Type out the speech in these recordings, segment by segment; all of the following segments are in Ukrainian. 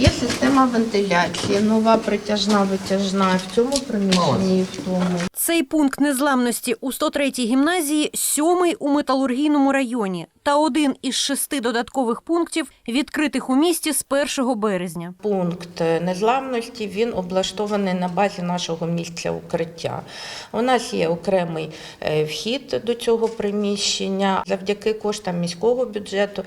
Є система вентиляції, нова притяжна, витяжна в цьому приміщенні і в тому. Цей пункт незламності у 103-й гімназії сьомий у металургійному районі та один із шести додаткових пунктів, відкритих у місті з 1 березня. Пункт е, незламності він облаштований на базі нашого місця укриття. У нас є окремий е, вхід до цього приміщення. Завдяки коштам міського бюджету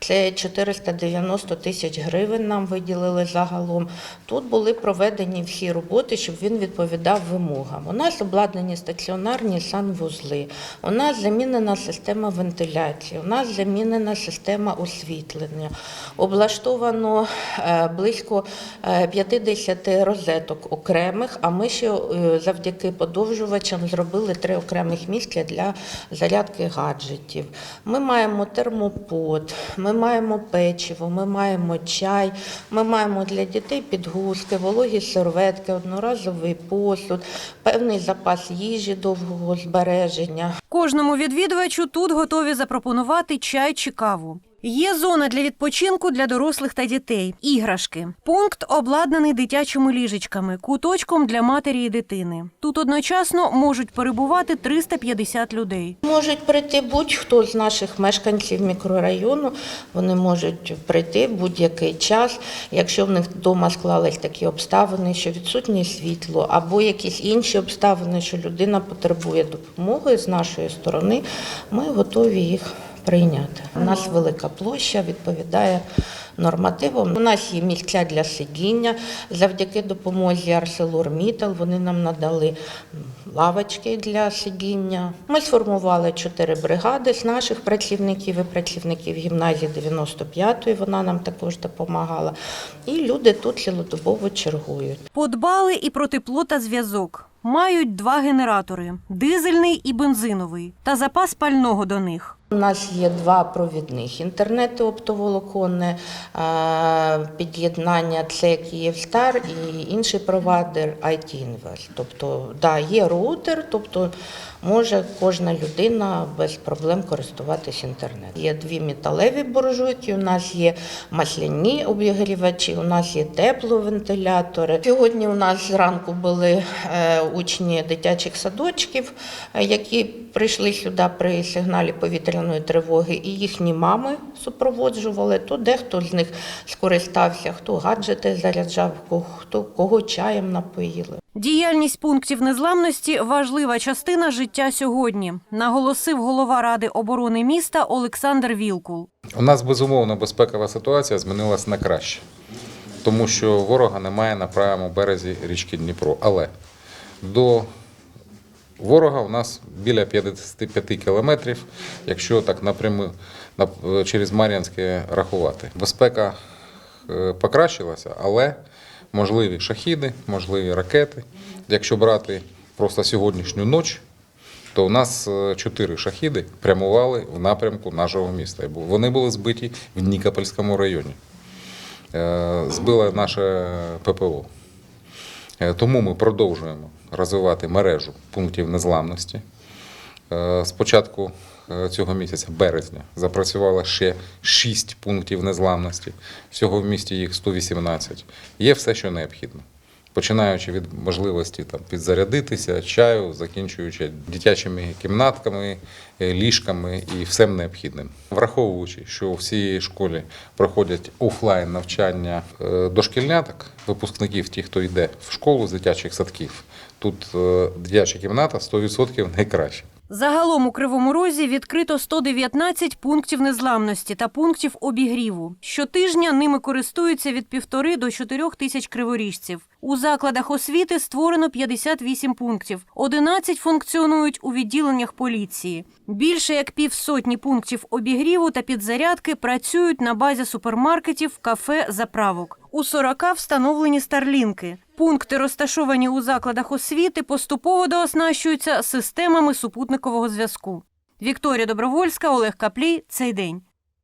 це 490 тисяч гривень нам виділили загалом. Тут були проведені всі роботи, щоб він відповідав вимогам. У нас обладнані стаціонарні санвузли, у нас замінена система вентиляції, у нас замінена система освітлення. Облаштовано е, близько е, 50 розеток окремих, а ми ще е, завдяки подовжувачам зробили три окремих місця для зарядки гаджетів. Ми маємо термопод, ми маємо печиво, ми маємо чай, ми маємо для дітей підгузки, вологі серветки, одноразовий посуд, певний запас їжі довгого збереження. Кожному відвідувачу тут готові запропонувати чай чи каву. Є зона для відпочинку для дорослих та дітей, іграшки. Пункт обладнаний дитячими ліжечками, куточком для матері і дитини. Тут одночасно можуть перебувати 350 людей. Можуть прийти будь-хто з наших мешканців мікрорайону. Вони можуть прийти в будь-який час, якщо в них вдома склались такі обставини, що відсутнє світло, або якісь інші обставини, що людина потребує допомоги з нашої сторони, ми готові їх прийняти. У нас велика площа відповідає нормативам. У нас є місця для сидіння. Завдяки допомозі ArcelorMittal вони нам надали лавочки для сидіння. Ми сформували чотири бригади з наших працівників і працівників гімназії 95-ї. Вона нам також допомагала. І люди тут цілодобово чергують. Подбали і про тепло та зв'язок. Мають два генератори дизельний і бензиновий, та запас пального до них. У нас є два провідних інтернети оптоволоконне е, під'єднання це Київстар і інший провайдер IT Invest. Тобто, да, є роутер, тобто може кожна людина без проблем користуватись інтернетом. Є дві металеві буржуйки, у нас є масляні обігрівачі, у нас є тепловентилятори. Сьогодні у нас зранку були е, учні дитячих садочків, е, які прийшли сюди при сигналі повітряної тривоги, і їхні мами супроводжували. То дехто з них скористався, хто гаджети заряджав, хто кого чаєм напоїли. Діяльність пунктів незламності важлива частина життя сьогодні, наголосив голова ради оборони міста Олександр Вілкул. У нас безумовно безпекова ситуація змінилась на краще, тому що ворога немає на правому березі річки Дніпро. Але до ворога у нас біля 55 кілометрів, якщо так напряму через Мар'янське рахувати. Безпека е, покращилася, але можливі шахіди, можливі ракети. Якщо брати просто сьогоднішню ніч, то у нас е, чотири шахіди прямували в напрямку нашого міста. Вони були збиті в Нікопольському районі. Е, Збило наше ППО. Е, Тому ми продовжуємо розвивати мережу пунктів незламності. З початку е, цього місяця, березня, запрацювало ще 6 пунктів незламності. Всього в місті їх 118. Є все, що необхідно. Починаючи від можливості там, підзарядитися, чаю, закінчуючи дитячими кімнатками, е, ліжками і всім необхідним. Враховуючи, що у всій школі проходять офлайн навчання е, дошкільняток, випускників, ті, хто йде в школу з дитячих садків, тут е, дитяча кімната 100% найкраща. Загалом у Кривому Розі відкрито 119 пунктів незламності та пунктів обігріву. Щотижня ними користуються від півтори до чотирьох тисяч криворіжців. У закладах освіти створено 58 пунктів. 11 функціонують у відділеннях поліції. Більше як півсотні пунктів обігріву та підзарядки працюють на базі супермаркетів, кафе, заправок. У 40 встановлені старлінки. Пункти, розташовані у закладах освіти, поступово дооснащуються системами супутникового зв'язку. Вікторія Добровольська, Олег Каплій. Цей день.